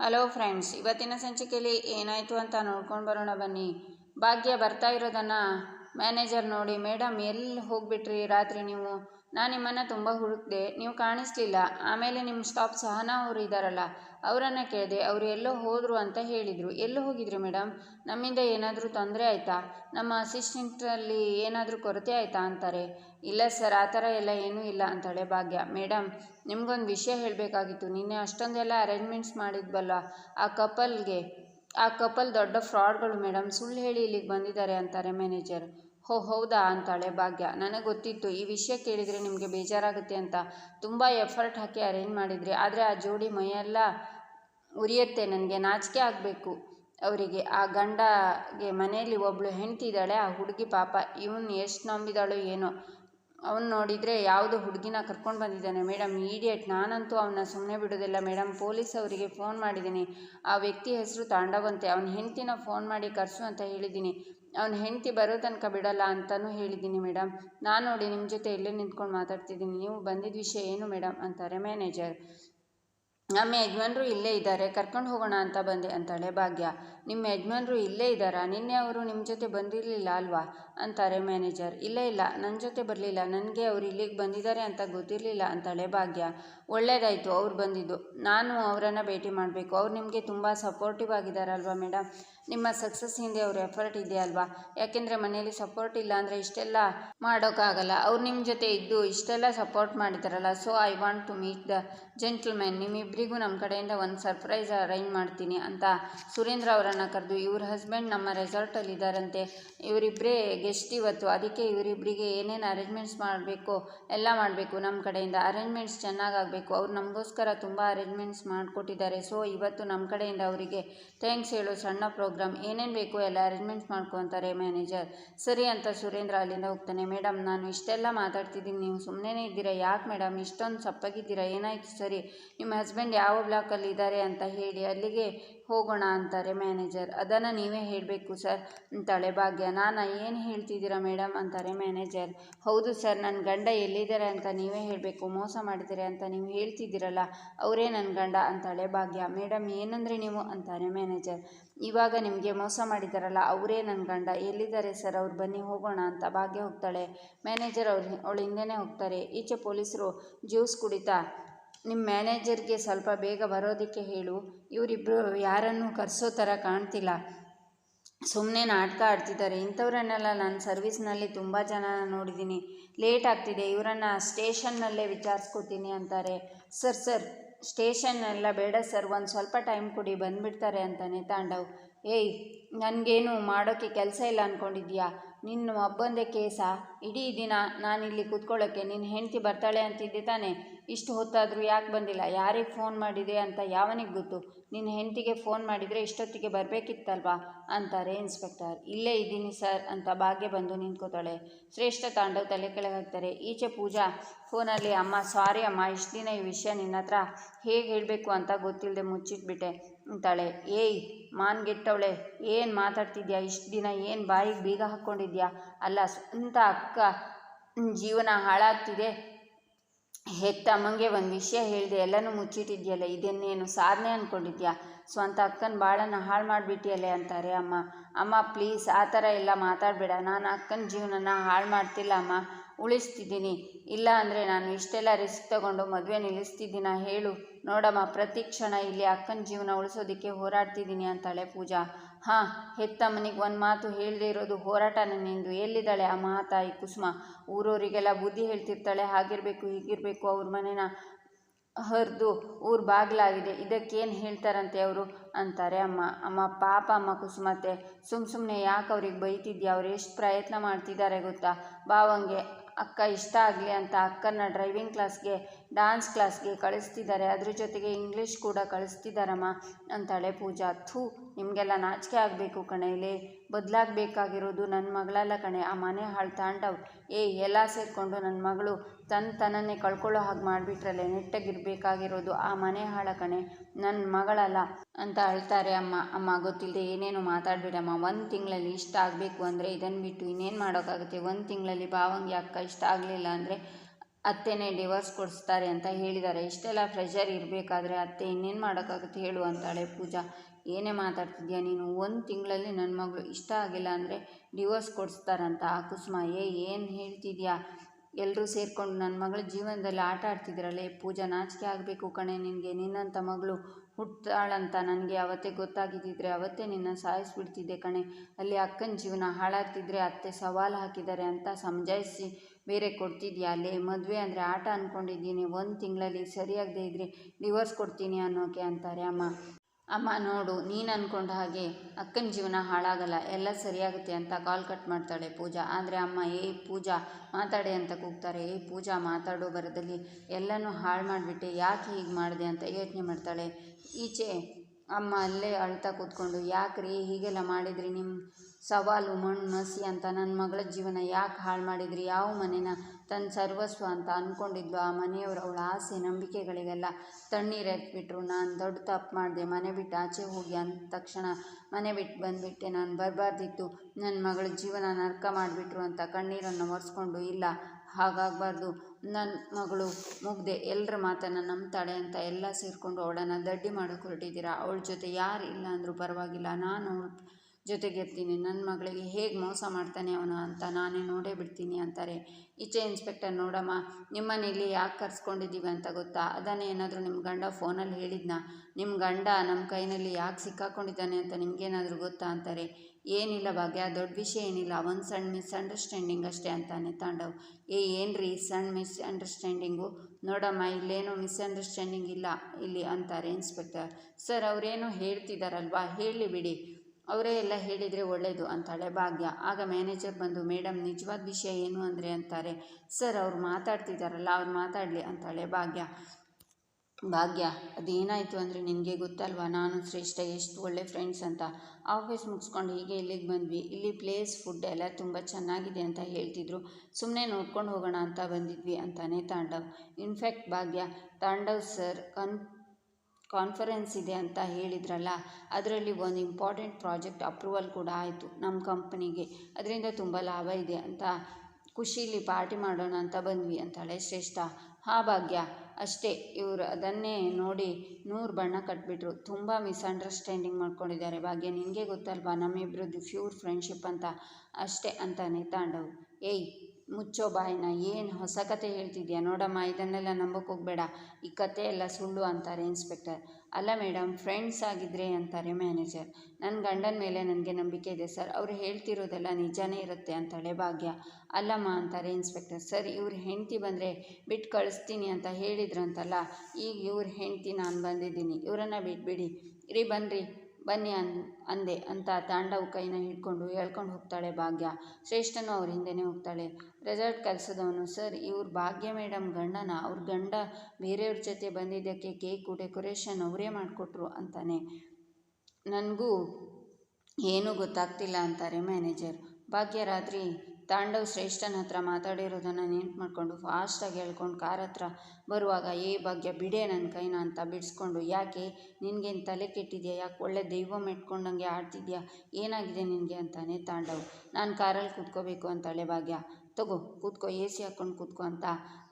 Hello friends, ಇವತ್ತಿನ ಸಂಚಿಕೆಯಲ್ಲಿ ಏನಾಯಿತು ಅಂತ ನೋಡ್ಕೊಂಡು ಬರೋಣ ಬನ್ನಿ. ಭಾಗ್ಯ ಬರ್ತಾ ಇರೋದನ್ನು ಮ್ಯಾನೇಜರ್ ನೋಡಿ ಮೇಡಮ್ ಎಲ್ಲಿ ಹೋಗ್ಬಿಟ್ರಿ? ರಾತ್ರಿ ನೀವು? ನಾನು ನಿಮ್ಮನ್ನು ತುಂಬ ಹುಡುಕ್ದೆ, ನೀವು ಕಾಣಿಸ್ಲಿಲ್ಲ. ಆಮೇಲೆ ನಿಮ್ಮ ಸ್ಟಾಪ್ ಸಹನಾ ಅವರು ಇದ್ದಾರಲ್ಲ ಅವರನ್ನು ಕೇಳಿದೆ ಅವರು ಎಲ್ಲೋ ಹೋದರು ಅಂತ ಹೇಳಿದರು. ಎಲ್ಲೋ ಹೋಗಿದ್ರು ಮೇಡಮ್ ನಮ್ಮಿಂದ ಏನಾದರೂ ತೊಂದರೆ ಆಯಿತಾ? ನಮ್ಮ ಅಸಿಸ್ಟೆಂಟಲ್ಲಿ ಏನಾದರೂ ಕೊರತೆ ಆಯಿತಾ? ಅಂತಾರೆ. ಇಲ್ಲ ಸರ್, ಆ ಥರ ಎಲ್ಲ ಏನೂ ಇಲ್ಲ ಅಂತಾಳೆ ಭಾಗ್ಯ. ಮೇಡಮ್ ನಿಮಗೊಂದು ವಿಷಯ ಹೇಳಬೇಕಾಗಿತ್ತು. ನಿನ್ನೆ ಅಷ್ಟೊಂದೆಲ್ಲ ಅರೇಂಜ್ಮೆಂಟ್ಸ್ ಮಾಡಿದ್ವಲ್ವ? ಆ ಕಪಲ್ಗೆ, ಆ ಕಪಲ್ ದೊಡ್ಡ ಫ್ರಾಡ್ಗಳು ಮೇಡಮ್ ಸುಳ್ಳು ಹೇಳಿ ಇಲ್ಲಿಗೆ ಬಂದಿದ್ದಾರೆ ಅಂತಾರೆ ಮ್ಯಾನೇಜರ್. ಹೋ, ಹೌದಾ ಅಂತಾಳೆ ಭಾಗ್ಯ. ನನಗೆ ಗೊತ್ತಿತ್ತು, ಈ ವಿಷಯ ಕೇಳಿದರೆ ನಿಮಗೆ ಬೇಜಾರಾಗುತ್ತೆ ಅಂತ. ತುಂಬ ಎಫರ್ಟ್ ಹಾಕಿ ಅರೇಂಜ್ ಮಾಡಿದ್ರಿ. ಆದರೆ ಆ ಜೋಡಿ ಮೈಯೆಲ್ಲ ಉರಿಯುತ್ತೆ, ನನಗೆ ನಾಚಿಕೆ ಆಗಬೇಕು ಅವರಿಗೆ. ಆ ಗಂಡಗೆ ಮನೆಯಲ್ಲಿ ಒಬ್ಬಳು ಹೆಂಡ್ತಿದ್ದಾಳೆ ಆ ಹುಡುಗಿ ಪಾಪ, ಇವನು ಎಷ್ಟು ನಂಬಿದಾಳೋ ಏನೋ. ಅವನು ನೋಡಿದರೆ ಯಾವುದೋ ಹುಡುಗಿನ ಕರ್ಕೊಂಡು ಬಂದಿದ್ದಾನೆ. Madam, idiot. ನಾನಂತೂ ಅವನ್ನ ಸುಮ್ಮನೆ ಬಿಡೋದಿಲ್ಲ. ಮೇಡಮ್, ಪೊಲೀಸ್ ಅವರಿಗೆ ಫೋನ್ ಮಾಡಿದ್ದೀನಿ. ಆ ವ್ಯಕ್ತಿ ಹೆಸರು ತಾಂಡವಂತೆ. ಅವನ ಹೆಂಡ್ತಿನ ಫೋನ್ ಮಾಡಿ ಕರೆಸು ಅಂತ ಹೇಳಿದ್ದೀನಿ. ಅವನ ಹೆಂಡತಿ ಬರೋ ತನಕ ಬಿಡಲ್ಲ ಅಂತಲೂ ಹೇಳಿದ್ದೀನಿ ಮೇಡಮ್. ನಾನು ನೋಡಿ ನಿಮ್ಮ ಜೊತೆ ಇಲ್ಲೇ ನಿಂತ್ಕೊಂಡು ಮಾತಾಡ್ತಿದ್ದೀನಿ. ನೀವು ಬಂದಿದ್ದ ವಿಷಯ ಏನು ಮೇಡಮ್? ಅಂತಾರೆ ಮ್ಯಾನೇಜರ್. ನಮ್ಮ ಯಜಮಾನ್ರು ಇಲ್ಲೇ ಇದ್ದಾರೆ. ಕರ್ಕೊಂಡು ಹೋಗೋಣ ಅಂತ ಬಂದೆ ಅಂತಾಳೆ ಭಾಗ್ಯ. ನಿಮ್ಮ ಯಜಮಾನ್ರು ಇಲ್ಲೇ ಇದ್ದಾರಾ? ನಿನ್ನೆ ಅವರು ನಿಮ್ಮ ಜೊತೆ ಬಂದಿರಲಿಲ್ಲ ಅಲ್ವಾ? ಅಂತಾರೆ ಮ್ಯಾನೇಜರ್. ಇಲ್ಲ ಇಲ್ಲ ನನ್ನ ಜೊತೆ ಬರಲಿಲ್ಲ. ನನಗೆ ಅವ್ರು ಇಲ್ಲಿಗೆ ಬಂದಿದ್ದಾರೆ ಅಂತ ಗೊತ್ತಿರಲಿಲ್ಲ ಅಂತಾಳೆ ಭಾಗ್ಯ. ಒಳ್ಳೆಯದಾಯಿತು ಅವ್ರು ಬಂದಿದ್ದು. ನಾನು ಅವರನ್ನು ಭೇಟಿ ಮಾಡಬೇಕು. ಅವ್ರು ನಿಮಗೆ ತುಂಬ ಸಪೋರ್ಟಿವ್ ಆಗಿದ್ದಾರಲ್ವಾ ಮೇಡಮ್ ನಿಮ್ಮ ಸಕ್ಸಸ್ ಹಿಂದೆ ಅವ್ರ ಎಫರ್ಟ್ ಇದೆ ಅಲ್ವಾ? ಯಾಕೆಂದರೆ ಮನೆಯಲ್ಲಿ ಸಪೋರ್ಟ್ ಇಲ್ಲ ಅಂದರೆ ಇಷ್ಟೆಲ್ಲ ಮಾಡೋಕ್ಕಾಗಲ್ಲ. ಅವ್ರು ನಿಮ್ಮ ಜೊತೆ ಇದ್ದು ಇಷ್ಟೆಲ್ಲ ಸಪೋರ್ಟ್ ಮಾಡಿದಾರಲ್ಲ. So I want to meet the gentlemen ನಿಮ್ಮಿಬ್ಬರಿಗೂ ನಮ್ಮ ಕಡೆಯಿಂದ ಒಂದು ಸರ್ಪ್ರೈಸ್ ಅರೇಂಜ್ ಮಾಡ್ತೀನಿ ಅಂತ ಸುರೇಂದ್ರ ಅವರನ್ನು ಕರೆದು, ಇವ್ರ ಹಸ್ಬೆಂಡ್ ನಮ್ಮ ರೆಸಾರ್ಟಲ್ಲಿ ಇದ್ದಾರಂತೆ. ಇವರಿಬ್ಬರೇ ಗೆಸ್ಟ್ ಇವತ್ತು. ಅದಕ್ಕೆ ಇವರಿಬ್ಬರಿಗೆ ಏನೇನು ಅರೇಂಜ್ಮೆಂಟ್ಸ್ ಮಾಡಬೇಕು? ಎಲ್ಲ ಮಾಡಬೇಕು ನಮ್ಮ ಕಡೆಯಿಂದ. ಅರೇಂಜ್ಮೆಂಟ್ಸ್ ಚೆನ್ನಾಗಾಗಬೇಕು. ಅವ್ರು ನಮಗೋಸ್ಕರ ತುಂಬ ಅರೇಂಜ್ಮೆಂಟ್ಸ್ ಮಾಡಿಕೊಟ್ಟಿದ್ದಾರೆ. ಸೊ ಇವತ್ತು ನಮ್ಮ ಕಡೆಯಿಂದ ಅವರಿಗೆ ಥ್ಯಾಂಕ್ಸ್ ಹೇಳೋ ಸಣ್ಣ ಪ್ರೋಗ್ರಾಮ್ ಏನೇನು ಬೇಕು ಎಲ್ಲ ಅರೇಂಜ್ಮೆಂಟ್ಸ್ ಮಾಡ್ಕೊತಾರೆ ಮ್ಯಾನೇಜರ್ ಸರಿ ಅಂತ ಸುರೇಂದ್ರ ಅಲ್ಲಿಂದ ಹೋಗ್ತಾನೆ. ಮೇಡಮ್, ನಾನು ಇಷ್ಟೆಲ್ಲ ಮಾತಾಡ್ತಿದ್ದೀನಿ. ನೀವು ಸುಮ್ಮನೆ ಇದ್ದೀರಾ? ಯಾಕೆ ಮೇಡಮ್? ಇಷ್ಟೊಂದು ಸಪ್ಪಗಿದ್ದೀರಾ? ಏನಾಯಿತು ಸರಿ? ನಿಮ್ಮ ಹಸ್ಬೆಂಡ್ ಯಾವ ಬ್ಲಾಕಲ್ಲಿ ಇದ್ದಾರೆ? ಅಂತ ಹೇಳಿ ಅಲ್ಲಿಗೆ ಹೋಗೋಣ ಅಂತಾರೆ ಮ್ಯಾನೇಜರ್. ಅದನ್ನು ನೀವೇ ಹೇಳಬೇಕು ಸರ್. ಅಂತಾಳೆ ಭಾಗ್ಯ ನಾನು ಏನು ಹೇಳ್ತಿದ್ದೀರಾ ಮೇಡಮ್ ಅಂತಾರೆ ಮ್ಯಾನೇಜರ್. ಹೌದು ಸರ್ ನನ್ನ ಗಂಡ ಎಲ್ಲಿದ್ದಾರೆ ಅಂತ ನೀವೇ ಹೇಳಬೇಕು. ಮೋಸ ಮಾಡಿದ್ದಾರೆ ಅಂತ ನೀವು ಹೇಳ್ತಿದ್ದೀರಲ್ಲ, ಅವರೇ ನನ್ನ ಗಂಡ ಅಂತಾಳೆ ಭಾಗ್ಯ ಮೇಡಮ್ ಏನಂದರೆ ನೀವು? ಅಂತಾರೆ ಮ್ಯಾನೇಜರ್. ಇವಾಗ ನಿಮಗೆ ಮೋಸ ಮಾಡಿದ್ದಾರಲ್ಲ, ಅವರೇ ನನ್ನ ಗಂಡ. ಎಲ್ಲಿದ್ದಾರೆ ಸರ್? ಅವ್ರು ಬನ್ನಿ ಹೋಗೋಣ ಅಂತ ಭಾಗ್ಯ ಹೋಗ್ತಾಳೆ. ಮ್ಯಾನೇಜರ್ ಅವ್ರು ಅವಳು ಹಿಂದೆನೇ ಹೋಗ್ತಾರೆ. ಈಚೆ ಪೊಲೀಸರು ಜ್ಯೂಸ್ ಕುಡಿತಾ ನಿಮ್ಮ ಮ್ಯಾನೇಜರ್ಗೆ ಸ್ವಲ್ಪ ಬೇಗ ಬರೋದಕ್ಕೆ ಹೇಳು. ಇವರಿಬ್ಬರು ಯಾರನ್ನು ಕರೆಸೋ ಥರ ಕಾಣ್ತಿಲ್ಲ. ಸುಮ್ಮನೆ ನಾಟಕ ಆಡ್ತಿದ್ದಾರೆ. ಇಂಥವರನ್ನೆಲ್ಲ ನಾನು ಸರ್ವಿಸ್ನಲ್ಲಿ ತುಂಬ ಜನ ನೋಡಿದ್ದೀನಿ. ಲೇಟ್ ಆಗ್ತಿದೆ. ಇವರನ್ನು ಸ್ಟೇಷನ್ನಲ್ಲೇ ವಿಚಾರಿಸ್ಕೊತೀನಿ ಅಂತಾರೆ. ಸರ್ ಸರ್ ಸ್ಟೇಷನ್ ಎಲ್ಲ ಬೇಡ ಸರ್. ಒಂದು ಸ್ವಲ್ಪ ಟೈಮ್ ಕೊಡಿ. ಬಂದುಬಿಡ್ತಾರೆ ಅಂತಾನೆ ತಾಂಡವ್. ಏಯ್, ನನಗೇನು ಮಾಡೋಕ್ಕೆ ಕೆಲಸ ಇಲ್ಲ ಅಂದ್ಕೊಂಡಿದ್ಯಾ ನಿನ್ನ ಒಬ್ಬಂದೇ ಕೇಸಾ? ಇಡೀ ದಿನ ನಾನಿಲ್ಲಿ ಕೂತ್ಕೊಳ್ಳೋಕ್ಕೆ ನಿನ್ನ ಹೆಂಡತಿ ಬರ್ತಾಳೆ ಅಂತಿದ್ದೆ ತಾನೆ. ಇಷ್ಟು ಹೊತ್ತಾದರೂ ಯಾಕೆ ಬಂದಿಲ್ಲ? ಯಾರಿಗೆ ಫೋನ್ ಮಾಡಿದೆ ಅಂತ ಯಾವನಿಗೆ ಗೊತ್ತು? ನಿನ್ನ ಹೆಂಡತಿಗೆ ಫೋನ್ ಮಾಡಿದರೆ ಇಷ್ಟೊತ್ತಿಗೆ ಬರಬೇಕಿತ್ತಲ್ವಾ? ಅಂತಾರೆ ಇನ್ಸ್ಪೆಕ್ಟರ್ ಇಲ್ಲೇ ಇದ್ದೀನಿ ಸರ್ ಅಂತ ಭಾಗ್ಯ ಬಂದು ನಿಂತ್ಕೋತಾಳೆ. ಶ್ರೇಷ್ಠ ತಾಂಡವ್ ತಲೆ ಕೆಳಗೆ ಹಾಕ್ತಾರೆ ಈಚೆ ಪೂಜಾ ಫೋನಲ್ಲಿ ಅಮ್ಮ ಸಾರಿ ಅಮ್ಮ, ಇಷ್ಟು ದಿನ ಈ ವಿಷಯ ನಿನ್ನ ಹತ್ರ ಹೇಗೆ ಹೇಳಬೇಕು ಅಂತ ಗೊತ್ತಿಲ್ಲದೆ ಮುಚ್ಚಿಟ್ಬಿಟ್ಟೆ, ಅಂತಾಳೆ. ಏಯ್, ಮಾನ್ಗೆಟ್ಟವಳೆ, ಏನು ಮಾತಾಡ್ತಿದ್ಯಾ? ಇಷ್ಟು ದಿನ ಏನು ಬಾಯಿಗೆ ಬೀಗ ಹಾಕ್ಕೊಂಡಿದ್ಯಾ? ಅಲ್ಲ, ಸ್ವಂತ ಅಕ್ಕ, ಜೀವನ ಹಾಳಾಗ್ತಿದೆ. ಹೆತ್ತ ಅಮ್ಮಂಗೆ ಒಂದು ವಿಷಯ ಹೇಳಿದೆ, ಎಲ್ಲನೂ ಮುಚ್ಚಿಟ್ಟಿದ್ಯಲ್ಲ, ಇದನ್ನೇನು ಸಾಧನೆ ಅಂದ್ಕೊಂಡಿದ್ಯಾ ಸ್ವಂತ ಅಕ್ಕನ ಬಾಳನ್ನ ಹಾಳು ಮಾಡಿಬಿಟ್ಟಿಯಲ್ಲೇ ಅಂತಾರೆ ಅಮ್ಮ. ಅಮ್ಮ, ಪ್ಲೀಸ್, ಆ ಥರ ಎಲ್ಲ ಮಾತಾಡಬೇಡ. ನಾನು ಅಕ್ಕನ ಜೀವನನ ಹಾಳು ಮಾಡ್ತಿಲ್ಲ ಅಮ್ಮ. ಉಳಿಸ್ತಿದ್ದೀನಿ. ಇಲ್ಲ ಅಂದರೆ ನಾನು ಇಷ್ಟೆಲ್ಲ ರಿಸ್ಕ್ ತಗೊಂಡು ಮದುವೆ ನಿಲ್ಲಿಸ್ತಿದ್ದೀನ ಹೇಳು. ನೋಡಮ್ಮ, ಪ್ರತಿ ಕ್ಷಣ ಇಲ್ಲಿ ಅಕ್ಕನ ಜೀವನ ಉಳಿಸೋದಕ್ಕೆ ಹೋರಾಡ್ತಿದ್ದೀನಿ ಅಂತಾಳೆ ಪೂಜಾ. ಹಾಂ ಹೆತ್ತಮ್ಮನಿಗೆ ಒಂದು ಮಾತು ಹೇಳದೇ ಇರೋದು ಹೋರಾಟ ನನ್ನೆಂದು. ಎಲ್ಲಿದ್ದಾಳೆ ಆ ಮಹಾತಾಯಿ ಕುಸುಮ? ಊರವರಿಗೆಲ್ಲ ಬುದ್ಧಿ ಹೇಳ್ತಿರ್ತಾಳೆ, ಹಾಗಿರಬೇಕು, ಹೀಗಿರಬೇಕು, ಅವ್ರ ಮನೇನ ಹರಿದು ಊರು ಬಾಗಿಲಾಗಿದೆ, ಇದಕ್ಕೇನು ಹೇಳ್ತಾರಂತೆ ಅವರು? ಅಂತಾರೆ ಅಮ್ಮ. ಅಮ್ಮ, ಪಾಪ ಅಮ್ಮ ಕುಸುಮತ್ತೆ. ಸುಮ್ಮ ಸುಮ್ಮನೆ ಯಾಕೆ ಅವ್ರಿಗೆ ಬೈತಿದ್ಯಾ? ಅವ್ರು ಎಷ್ಟು ಪ್ರಯತ್ನ ಮಾಡ್ತಿದ್ದಾರೆ ಗೊತ್ತಾ? ಬಾವಂಗೆ ಅಕ್ಕ ಇಷ್ಟ ಆಗಲಿ ಅಂತ ಅಕ್ಕನ ಡ್ರೈವಿಂಗ್ ಕ್ಲಾಸ್ಗೆ ಡಾನ್ಸ್ ಕ್ಲಾಸ್ಗೆ ಕಳಿಸ್ತಿದ್ದಾರೆ. ಅದ್ರ ಜೊತೆಗೆ ಇಂಗ್ಲೀಷ್ ಕೂಡ ಕಳಿಸ್ತಿದ್ದಾರಮ್ಮ ಅಂತಾಳೆ ಪೂಜಾ. ಥೂ, ನಿಮಗೆಲ್ಲ ನಾಚಿಕೆ ಆಗಬೇಕು ಕಣೆಯಲ್ಲಿ ಬದಲಾಗಬೇಕಾಗಿರೋದು ನನ್ನ ಮಗಳಲ್ಲ ಕಣೆ. ಆ ಮನೆ ಹಾಳು ತಾಂಡವ್. ಏ, ಎಲ್ಲ ಸೇರಿಕೊಂಡು ನನ್ನ ಮಗಳು ತನ್ನ ತನ್ನನ್ನೇ ಕಳ್ಕೊಳ್ಳೋ ಹಾಗೆ ಮಾಡಿಬಿಟ್ರಲ್ಲೇ, ನೆಟ್ಟಗಿರಬೇಕಾಗಿರೋದು. ಆ ಮನೆ ಹಾಳ ಕಣೆ. ನನ್ನ ಮಗಳಲ್ಲ ಅಂತ ಅಳ್ತಾರೆ ಅಮ್ಮ. ಅಮ್ಮ ಗೊತ್ತಿಲ್ಲದೆ ಏನೇನು ಮಾತಾಡಬೇಡಮ್ಮ. ಒಂದು ತಿಂಗಳಲ್ಲಿ ಇಷ್ಟ ಆಗಬೇಕು ಅಂದರೆ ಇದನ್ನು ಬಿಟ್ಟು ಇನ್ನೇನು ಮಾಡೋಕ್ಕಾಗುತ್ತೆ? ಒಂದು ತಿಂಗಳಲ್ಲಿ ಭಾವಂಗಿ ಅಕ್ಕ ಇಷ್ಟ ಆಗಲಿಲ್ಲ ಅಂದರೆ ಅತ್ತೆನೇ ಡಿವೋರ್ಸ್ ಕೊಡಿಸ್ತಾರೆ ಅಂತ ಹೇಳಿದ್ದಾರೆ. ಇಷ್ಟೆಲ್ಲ ಪ್ರೆಷರ್ ಇರಬೇಕಾದ್ರೆ ಅತ್ತೆ ಇನ್ನೇನು ಮಾಡೋಕ್ಕಾಗುತ್ತೆ ಹೇಳು ಅಂತಾಳೆ ಪೂಜಾ. ಏನೇ ಮಾತಾಡ್ತಿದ್ಯಾ ನೀನು? ಒಂದು ತಿಂಗಳಲ್ಲಿ ನನ್ನ ಮಗಳು ಇಷ್ಟ ಆಗಿಲ್ಲ ಅಂದರೆ ಡಿವೋರ್ಸ್ ಕೊಡಿಸ್ತಾರಂತ ಆ ಕುಸುಮ. ಏ, ಏನು ಹೇಳ್ತಿದ್ಯಾ? ಎಲ್ಲರೂ ಸೇರಿಕೊಂಡು ನನ್ನ ಮಗಳ ಜೀವನದಲ್ಲಿ ಆಟ ಆಡ್ತಿದ್ರಲ್ಲೇ. ಪೂಜಾ, ನಾಚಿಕೆ ಆಗಬೇಕು ಕಣೆ ನಿನಗೆ. ನಿನ್ನಂಥ ಮಗಳು ಹುಟ್ಟಾಳಂತ ನನಗೆ ಅವತ್ತೇ ಗೊತ್ತಾಗಿದ್ದಿದ್ರೆ ಅವತ್ತೇ ನಿನ್ನ ಸಾಯಿಸ್ಬಿಡ್ತಿದ್ದೆ ಕಣೆ. ಅಲ್ಲಿ ಅಕ್ಕನ ಜೀವನ ಹಾಳಾಗ್ತಿದ್ರೆ ಅತ್ತೆ ಸವಾಲು ಹಾಕಿದ್ದಾರೆ ಅಂತ ಸಮಜಾಯಿಸಿ ಬೇರೆ ಕೊಡ್ತಿದ್ಯಾ? ಅಲ್ಲೇ ಮದುವೆ ಅಂದರೆ ಆಟ ಅಂದ್ಕೊಂಡಿದ್ದೀನಿ ಒಂದು ತಿಂಗಳಲ್ಲಿ ಸರಿಯಾಗದೇ ಇದ್ದರೆ ಡಿವೋರ್ಸ್ ಕೊಡ್ತೀನಿ ಅನ್ನೋಕೆ ಅಂತಾರೆ ಅಮ್ಮ. ಅಮ್ಮ, ನೋಡು, ನೀನು ಅಂದ್ಕೊಂಡ ಹಾಗೆ ಅಕ್ಕನ ಜೀವನ ಹಾಳಾಗಲ್ಲ. ಎಲ್ಲ ಸರಿಯಾಗುತ್ತೆ ಅಂತ ಕಾಲ್ ಕಟ್ ಮಾಡ್ತಾಳೆ ಪೂಜಾ. ಆದರೆ ಅಮ್ಮ, ಏ ಪೂಜಾ, ಮಾತಾಡೆ ಅಂತ ಕೂಗ್ತಾರೆ. ಏ ಪೂಜಾ, ಮಾತಾಡೋ ಬರದಲ್ಲಿ ಎಲ್ಲನೂ ಹಾಳು ಮಾಡಿಬಿಟ್ಟೆ ಯಾಕೆ ಹೀಗೆ ಮಾಡಿದೆ ಅಂತ ಯೋಚನೆ ಮಾಡ್ತಾಳೆ. ಈಚೆ ಅಮ್ಮ ಅಲ್ಲೇ ಅಳ್ತಾ ಕೂತ್ಕೊಂಡು, ಯಾಕ್ರಿ ಹೀಗೆಲ್ಲ ಮಾಡಿದ್ರಿ ನಿಮ್ಮ ಸವಾಲು, ಮಣ್ಣು, ಮಸಿ ಅಂತ ನನ್ನ ಮಗಳ ಜೀವನ ಯಾಕೆ ಹಾಳು ಮಾಡಿದ್ರಿ? ಯಾವ ಮನೆನ ತನ್ನ ಸರ್ವಸ್ವ ಅಂತ ಅಂದ್ಕೊಂಡಿದ್ಲು ಆ ಮನೆಯವರು ಅವಳ ಆಸೆ, ನಂಬಿಕೆಗಳಿಗೆಲ್ಲ ತಣ್ಣೀರು ಎತ್ಬಿಟ್ರು. ನಾನು ದೊಡ್ಡ ತಪ್ಪು ಮಾಡಿದೆ, ಮನೆ ಬಿಟ್ಟು ಆಚೆ ಹೋಗಿ ಅಂದ ತಕ್ಷಣ ಮನೆ ಬಿಟ್ಟು ಬಂದುಬಿಟ್ಟೆ. ನಾನು ಬರಬಾರ್ದಿತ್ತು ನನ್ನ ಮಗಳ ಜೀವನ ನರ್ಕ ಮಾಡಿಬಿಟ್ರು ಅಂತ ಕಣ್ಣೀರನ್ನು ಒರೆಸ್ಕೊಂಡು, ಇಲ್ಲ, ಹಾಗಾಗಬಾರ್ದು. ನನ್ನ ಮಗಳು ಮುಗ್ದೆ ಎಲ್ಲರ ಮಾತನ್ನು ನಂಬ್ತಾಳೆ ಅಂತ ಎಲ್ಲ ಸೇರಿಕೊಂಡು ಅವಳನ್ನು ದಡ್ಡಿ ಮಾಡೋಕೆ ಹೊರಟಿದ್ದೀರಾ? ಅವಳ ಜೊತೆ ಯಾರು ಇಲ್ಲ ಅಂದರೂ ಪರವಾಗಿಲ್ಲ, ನಾನು ಜೊತೆಗಿರ್ತೀನಿ. ನನ್ನ ಮಗಳಿಗೆ ಹೇಗೆ ಮೋಸ ಮಾಡ್ತಾನೆ ಅವನು ಅಂತ ನಾನೇ ನೋಡೇ ಬಿಡ್ತೀನಿ ಅಂತಾರೆ. ಈಚೆ ಇನ್ಸ್ಪೆಕ್ಟರ್ ನೋಡಮ್ಮ, ನಿಮ್ಮನೇಲಿ ಯಾಕೆ ಕರ್ಸ್ಕೊಂಡಿದ್ದೀವಿ ಅಂತ ಗೊತ್ತಾ? ಅದನ್ನೇ ಏನಾದರೂ ನಿಮ್ಮ ಗಂಡ ಫೋನಲ್ಲಿ ಹೇಳಿದ್ನ? ನಿಮ್ಮ ಗಂಡ ನಮ್ಮ ಕೈನಲ್ಲಿ ಯಾಕೆ ಸಿಕ್ಕಾಕೊಂಡಿದ್ದಾನೆ ಅಂತ ನಿಮಗೇನಾದರೂ ಗೊತ್ತಾ ಅಂತಾರೆ? ಏನಿಲ್ಲ ಭಾಗ್ಯ, ದೊಡ್ಡ ವಿಷಯ ಏನಿಲ್ಲ. ಒಂದು ಸಣ್ಣ ಮಿಸ್ಅಂಡರ್ಸ್ಟ್ಯಾಂಡಿಂಗ್ ಅಷ್ಟೇ ಅಂತಾನೆ ತಾಂಡವ್. ಏ, ಏನ್ರಿ ಸಣ್ಣ ಮಿಸ್ಅಂಡರ್ಸ್ಟ್ಯಾಂಡಿಂಗು ನೋಡಮ್ಮ, ಇಲ್ಲೇನೋ ಮಿಸ್ಅಂಡರ್ಸ್ಟ್ಯಾಂಡಿಂಗ್ ಇಲ್ಲ ಇಲ್ಲಿ ಅಂತಾರೆ ಇನ್ಸ್ಪೆಕ್ಟರ್ ಸರ್, ಅವರೇನೋ ಹೇಳ್ತಿದ್ದಾರಲ್ವಾ ಹೇಳಿ ಬಿಡಿ. ಅವರೇ ಎಲ್ಲ ಹೇಳಿದರೆ ಒಳ್ಳೆಯದು ಅಂತಾಳೆ ಭಾಗ್ಯ. ಆಗ ಮ್ಯಾನೇಜರ್ ಬಂದು ಮೇಡಮ್ ನಿಜವಾದ ವಿಷಯ ಏನು ಅಂದರೆ ಅಂತಾರೆ, ಸರ್, ಅವ್ರು ಮಾತಾಡ್ತಿದ್ದಾರಲ್ಲ ಅವ್ರು ಮಾತಾಡಲಿ ಅಂತಾಳೆ ಭಾಗ್ಯ. ಭಾಗ್ಯ, ಅದೇನಾಯಿತು ಅಂದರೆ ನಿನಗೆ ಗೊತ್ತಲ್ವಾ, ನಾನು ಶ್ರೇಷ್ಠ, ಎಷ್ಟು ಒಳ್ಳೆ ಫ್ರೆಂಡ್ಸ್ ಅಂತ. ಆಫೀಸ್ ಮುಗಿಸ್ಕೊಂಡು ಹೀಗೆ ಇಲ್ಲಿಗೆ ಬಂದ್ವಿ. ಇಲ್ಲಿ ಪ್ಲೇಸ್ ಫುಡ್ ಎಲ್ಲ ತುಂಬ ಚೆನ್ನಾಗಿದೆ ಅಂತ ಹೇಳ್ತಿದ್ರು. ಸುಮ್ಮನೆ ನೋಡ್ಕೊಂಡು ಹೋಗೋಣ ಅಂತ ಬಂದಿದ್ವಿ ಅಂತಾನೆ ತಾಂಡವ್. ಇನ್ಫ್ಯಾಕ್ಟ್ ಭಾಗ್ಯ, ತಾಂಡವ್ ಸರ್ ಕನ್ ಕಾನ್ಫರೆನ್ಸ್ ಇದೆ ಅಂತ ಹೇಳಿದ್ರಲ್ಲ, ಅದರಲ್ಲಿ ಒಂದು ಇಂಪಾರ್ಟೆಂಟ್ ಪ್ರಾಜೆಕ್ಟ್ ಅಪ್ರೂವಲ್ ಕೂಡ ಆಯಿತು ನಮ್ಮ ಕಂಪ್ನಿಗೆ ಅದರಿಂದ ತುಂಬ ಲಾಭ ಇದೆ ಅಂತ ಖುಷೀಲಿ ಪಾರ್ಟಿ ಮಾಡೋಣ ಅಂತ ಬಂದ್ವಿ ಅಂತಾಳೆ ಶ್ರೇಷ್ಠ. ಹಾ ಭಾಗ್ಯ, ಅಷ್ಟೇ ಇವರು ಅದನ್ನೇ ನೋಡಿ ನೂರು ಬಣ್ಣ ಕಟ್ಬಿಟ್ರು. ತುಂಬ ಮಿಸ್ಅಂಡರ್ಸ್ಟ್ಯಾಂಡಿಂಗ್ ಮಾಡ್ಕೊಂಡಿದ್ದಾರೆ ಭಾಗ್ಯ. ನಿನಗೆ ಗೊತ್ತಲ್ವಾ ನಮ್ಮಿಬ್ರದ್ದು ಫ್ಯೂರ್ ಫ್ರೆಂಡ್ಶಿಪ್ ಅಂತ? ಅಷ್ಟೇ ಅಂತಾನೆ ತಾಂಡವ್. ಏಯ್ ಮುಚ್ಚೋ ಬಾಯಿನ, ಏನು ಹೊಸ ಕತೆ ಹೇಳ್ತಿದ್ಯಾ? ನೋಡಮ್ಮ, ಇದನ್ನೆಲ್ಲ ನಂಬಕ್ಕೆ ಹೋಗಬೇಡ. ಈ ಕತೆ ಎಲ್ಲ ಸುಳ್ಳು, ಅಂತಾರೆ ಇನ್ಸ್ಪೆಕ್ಟರ್. ಅಲ್ಲ ಮೇಡಮ್ ಫ್ರೆಂಡ್ಸ್ ಆಗಿದ್ರೆ, ಅಂತಾರೆ ಮ್ಯಾನೇಜರ್. ನನ್ನ ಗಂಡನ ಮೇಲೆ ನನಗೆ ನಂಬಿಕೆ ಇದೆ ಸರ್. ಅವರು ಹೇಳ್ತಿರೋದೆಲ್ಲ ನಿಜಾನೇ ಇರುತ್ತೆ, ಅಂತಾಳೆ ಭಾಗ್ಯ. ಅಲ್ಲಮ್ಮ, ಅಂತಾರೆ ಇನ್ಸ್ಪೆಕ್ಟರ್. ಸರ್, ಇವ್ರ ಹೆಂಡತಿ ಬಂದರೆ ಬಿಟ್ಟು ಕಳಿಸ್ತೀನಿ ಅಂತ ಹೇಳಿದ್ರಂತಲ್ಲ, ಈಗ ಇವ್ರ ಹೆಂಡತಿ ನಾನು ಬಂದಿದ್ದೀನಿ. ಇವರನ್ನು ಬಿಟ್ಬಿಡಿ. ರೀ ಬನ್ನಿರಿ ಬನ್ನಿ ಅನ್, ಅಂದೆ. ಅಂತ ತಾಂಡವ್ ಕೈನ ಹಿಡ್ಕೊಂಡು ಹೇಳ್ಕೊಂಡು ಹೋಗ್ತಾಳೆ ಭಾಗ್ಯ. ಶ್ರೇಷ್ಠನು ಅವ್ರ ಹಿಂದೆನೇ ಹೋಗ್ತಾಳೆ. ರೆಸಾರ್ಟ್ ಕಲಿಸೋದವನು ಸರ್, ಇವ್ರ ಭಾಗ್ಯ ಮೇಡಮ್ ಗಂಡನ, ಅವ್ರ ಗಂಡ ಬೇರೆಯವ್ರ ಜೊತೆ ಬಂದಿದ್ದಕ್ಕೆ ಕೇಕು ಡೆಕೋರೇಷನ್ ಅವರೇ ಮಾಡಿಕೊಟ್ರು, ಅಂತಾನೆ. ನನಗೂ ಏನೂ ಗೊತ್ತಾಗ್ತಿಲ್ಲ, ಅಂತಾರೆ ಮ್ಯಾನೇಜರ್. ಭಾಗ್ಯ, ರಾತ್ರಿ ತಾಂಡವ್ ಶ್ರೇಷ್ಠನ ಹತ್ರ ಮಾತಾಡಿರೋದನ್ನು ನೆನ್ಪು ಮಾಡಿಕೊಂಡು ಫಾಸ್ಟಾಗಿ ಹೇಳ್ಕೊಂಡು ಕಾರ್ ಹತ್ರ ಬರುವಾಗ, ಏ ಭಾಗ್ಯ, ಬಿಡೆ ನನ್ನ ಕೈನ ಅಂತ ಬಿಡಿಸ್ಕೊಂಡು, ಯಾಕೆ? ನಿನಗೇನು ತಲೆ ಕೆಟ್ಟಿದೆಯಾ? ಯಾಕೆ ಒಳ್ಳೆ ದೈವ ಮೆಟ್ಕೊಂಡಂಗೆ ಆಡ್ತಿದ್ಯಾ? ಏನಾಗಿದೆ ನಿನಗೆ? ಅಂತಾನೆ ತಾಂಡವ್. ನಾನು ಕಾರಲ್ಲಿ ಕೂತ್ಕೋಬೇಕು ಅಂತಾಳೆ ಭಾಗ್ಯ. ತಗೋ, ಕೂತ್ಕೋ, ಎ ಸಿ ಹಾಕ್ಕೊಂಡು ಕೂತ್ಕೋ ಅಂತ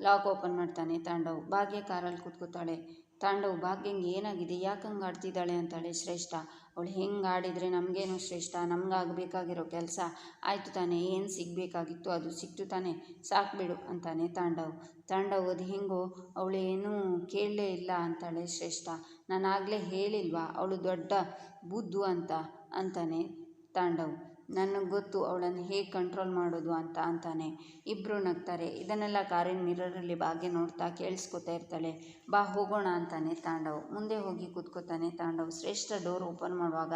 ಲಾಕ್ ಓಪನ್ ಮಾಡ್ತಾನೆ ತಾಂಡವ್. ಭಾಗ್ಯ ಕಾರಲ್ಲಿ ಕೂತ್ಕೋತಾಳೆ. ತಾಂಡವ್ ಭಾಗ್ಯಂಗೆ ಏನಾಗಿದೆ? ಯಾಕೆ ಹಂಗೆ ಆಡ್ತಿದ್ದಾಳೆ ಅಂತಾಳೆ ಶ್ರೇಷ್ಠ. ಅವಳು ಹೆಂಗೆ ಆಡಿದರೆ ನಮಗೇನು ಶ್ರೇಷ್ಠ? ನಮಗಾಗಬೇಕಾಗಿರೋ ಕೆಲಸ ಆಯಿತು ತಾನೇ, ಏನು ಸಿಗಬೇಕಾಗಿತ್ತು ಅದು ಸಿಕ್ತು ತಾನೇ ಸಾಕ್ಬಿಡು ಅಂತಾನೆ ತಾಂಡವ್. ತಾಂಡವ್ ಅದು ಹೆಂಗೋ, ಅವಳು ಏನೂ ಕೇಳಲೇ ಇಲ್ಲ ಅಂತಾಳೆ ಶ್ರೇಷ್ಠ. ನಾನು ಆಗಲೇ ಹೇಳಿಲ್ವಾ, ಅವಳು ದೊಡ್ಡ ಬುದ್ಧು ಅಂತ, ಅಂತಾನೆ ತಾಂಡವ್. ನನಗೆ ಗೊತ್ತು, ಅವಳನ್ನು ಹೇಗೆ ಕಂಟ್ರೋಲ್ ಮಾಡೋದು ಅಂತ ಅಂತಾನೆ. ಇಬ್ಬರು ನಗ್ತಾರೆ. ಇದನ್ನೆಲ್ಲ ಕಾರಿನ ಮಿರರಲ್ಲಿ ಬಾಗಿ ನೋಡ್ತಾ ಕೇಳಿಸ್ಕೊತಾ ಇರ್ತಾಳೆ. ಬಾ, ಹೋಗೋಣ ಅಂತಾನೆ ತಾಂಡವ್. ಮುಂದೆ ಹೋಗಿ ಕೂತ್ಕೋತಾನೆ ತಾಂಡವ್. ಶ್ರೇಷ್ಠ ಡೋರ್ ಓಪನ್ ಮಾಡುವಾಗ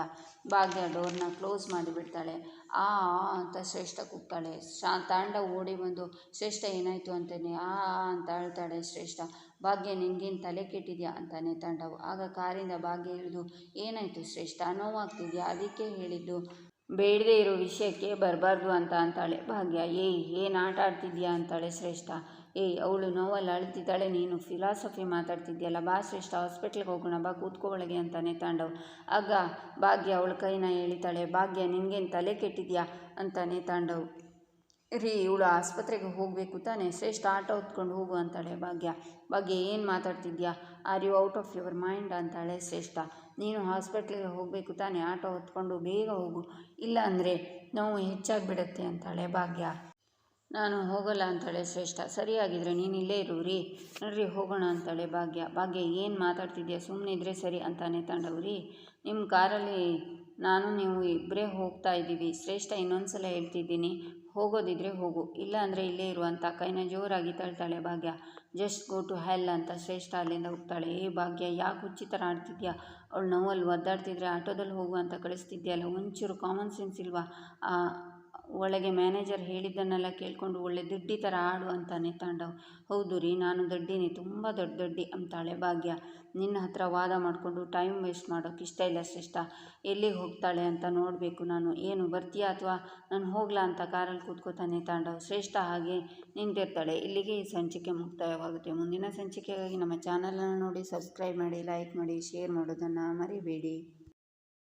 ಭಾಗ್ಯ ಡೋರ್ನ ಕ್ಲೋಸ್ ಮಾಡಿಬಿಡ್ತಾಳೆ. ಆ ಅಂತ ಶ್ರೇಷ್ಠ ಕೂಗ್ತಾಳೆ. ಶಾ, ತಾಂಡವ್ ಓಡಿ ಬಂದು, ಶ್ರೇಷ್ಠ, ಏನಾಯಿತು? ಅಂತಾನೆ. ಆ ಅಂತ ಹೇಳ್ತಾಳೆ ಶ್ರೇಷ್ಠ. ಭಾಗ್ಯ, ನಿನಗೇನು ತಲೆ ಕೆಟ್ಟಿದ್ಯಾ? ಅಂತಾನೆ ತಾಂಡವ್. ಆಗ ಕಾರಿಂದ ಭಾಗ್ಯ ಇಳಿದು ಏನಾಯಿತು ಶ್ರೇಷ್ಠ? ನೋವಾಗ್ತಿದ್ಯಾ? ಅದಕ್ಕೆ ಹೇಳಿದ್ದು ಬೇಡದೇ ಇರೋ ವಿಷಯಕ್ಕೆ ಬರಬಾರ್ದು ಅಂತ ಅಂತಾಳೆ. ಭಾಗ್ಯ, ಏಯ್, ಏನು ಆಟ ಆಡ್ತಿದ್ಯಾ? ಅಂತಾಳೆ ಶ್ರೇಷ್ಠ. ಏಯ್, ಅವಳು ನೋವಲ್ಲಿ ಅಳ್ತಿದ್ದಾಳೆ, ನೀನು ಫಿಲಾಸಫಿ ಮಾತಾಡ್ತಿದ್ಯಲ್ಲ, ಬಾ ಶ್ರೇಷ್ಠ ಹಾಸ್ಪಿಟ್ಲಿಗೆ ಹೋಗೋಣ, ಬಾ ಕೂತ್ಕೋ ಅಂತಾನೆ ತಾಂಡವ್. ಆಗ ಭಾಗ್ಯ, ಅವಳ ಕೈನ ಎಳಿತಾಳೆ, ಭಾಗ್ಯ, ನಿನಗೇನು ತಲೆ ಕೆಟ್ಟಿದ್ಯಾ? ಅಂತಾನೆ ತಾಂಡವ್. ರೀ, ಇವಳು ಆಸ್ಪತ್ರೆಗೆ ಹೋಗಬೇಕು ತಾನೇ, ಶ್ರೇಷ್ಠ, ಆಟೋ ಹೊತ್ಕೊಂಡು ಹೋಗು ಅಂತಾಳೆ ಭಾಗ್ಯ. ಭಾಗ್ಯ, ಏನು ಮಾತಾಡ್ತಿದ್ಯಾ? Are you out of your mind ಅಂತಾಳೆ ಶ್ರೇಷ್ಠ. ನೀನು ಹಾಸ್ಪಿಟ್ಲಿಗೆ ಹೋಗಬೇಕು ತಾನೇ, ಆಟೋ ಹೊತ್ಕೊಂಡು ಬೇಗ ಹೋಗು. ಇಲ್ಲ ಅಂದರೆ ನೋವು ಹೆಚ್ಚಾಗಿಬಿಡುತ್ತೆ ಅಂತಾಳೆ ಭಾಗ್ಯ. ನಾನು ಹೋಗಲ್ಲ ಅಂತಾಳೆ ಶ್ರೇಷ್ಠ. ಸರಿಯಾಗಿದ್ರೆ ನೀನು ಇಲ್ಲೇ ಇರು ರೀ. ನಡ್ರಿ, ಹೋಗೋಣ ಅಂತಾಳೆ ಭಾಗ್ಯ. ಭಾಗ್ಯ, ಏನು ಮಾತಾಡ್ತಿದ್ಯಾ? ಸುಮ್ಮನೆ ಇದ್ದರೆ ಸರಿ ಅಂತಾನೆ ತಾಂಡವ್ರಿ ನಿಮ್ಮ ಕಾರಲ್ಲಿ ನಾನು ನೀವು ಇಬ್ಬರೇ ಹೋಗ್ತಾ ಇದ್ದೀವಿ. ಶ್ರೇಷ್ಠ ಇನ್ನೊಂದು ಸಲ ಹೇಳ್ತಿದ್ದೀನಿ. ಹೋಗೋದಿದ್ರೆ ಹೋಗು. ಇಲ್ಲ ಅಂದರೆ ಇಲ್ಲೇ ಇರುವಂಥ ಕೈನ ಜೋರಾಗಿ ತಳ್ತಾಳೆ ಭಾಗ್ಯ. ಜಸ್ಟ್ ಗೋ ಟು ಹೆಲ್ ಅಂತ ಶ್ರೇಷ್ಠ ಅಲ್ಲಿಂದ ಹೋಗ್ತಾಳೆ. ಏ ಭಾಗ್ಯ, ಯಾಕೆ ಹುಚ್ಚಿ ಥರ ಆಡ್ತಿದ್ಯಾ? ಅವಳು ನೋವಲ್ಲಿ ಒದ್ದಾಡ್ತಿದ್ರೆ ಆಟೋದಲ್ಲಿ ಹೋಗು ಅಂತ ಕಳಿಸ್ತಿದ್ಯಲ್ಲ. ಒಂಚೂರು ಕಾಮನ್ ಸೆನ್ಸ್ ಇಲ್ವಾ? ಒಳಗೆ ಮ್ಯಾನೇಜರ್ ಹೇಳಿದ್ದನ್ನೆಲ್ಲ ಕೇಳಿಕೊಂಡು ಒಳ್ಳೆ ದಡ್ಡಿ ಥರ ಆಡು ಅಂತಾನೆ ತಾಂಡವ್ ಹೌದು ರೀ, ನಾನು ದಡ್ಡಿನಿ, ತುಂಬ ದೊಡ್ಡ ದೊಡ್ಡಿ ಅಂತಾಳೆ ಭಾಗ್ಯ. ನಿನ್ನ ಹತ್ರ ವಾದ ಮಾಡಿಕೊಂಡು ಟೈಮ್ ವೇಸ್ಟ್ ಮಾಡೋಕೆ ಇಷ್ಟ ಇಲ್ಲ ಶ್ರೇಷ್ಠ. ಎಲ್ಲಿಗೆ ಹೋಗ್ತಾಳೆ ಅಂತ ನೋಡಬೇಕು ನಾನು. ಏನು, ಬರ್ತೀಯಾ ಅಥವಾ ನಾನು ಹೋಗ್ಲಾ ಅಂತ ಕಾರಲ್ಲಿ ಕೂತ್ಕೋತಾನೆ ತಾಂಡವ್ ಶ್ರೇಷ್ಠ ಹಾಗೆ ನಿಂತಿರ್ತಾಳೆ. ಇಲ್ಲಿಗೆ ಈ ಸಂಚಿಕೆ ಮುಕ್ತಾಯವಾಗುತ್ತೆ. ಮುಂದಿನ ಸಂಚಿಕೆಗಾಗಿ ನಮ್ಮ ಚಾನಲನ್ನು ನೋಡಿ ಸಬ್ಸ್ಕ್ರೈಬ್ ಮಾಡಿ ಲೈಕ್ ಮಾಡಿ ಶೇರ್ ಮಾಡೋದನ್ನು ಮರಿಬೇಡಿ.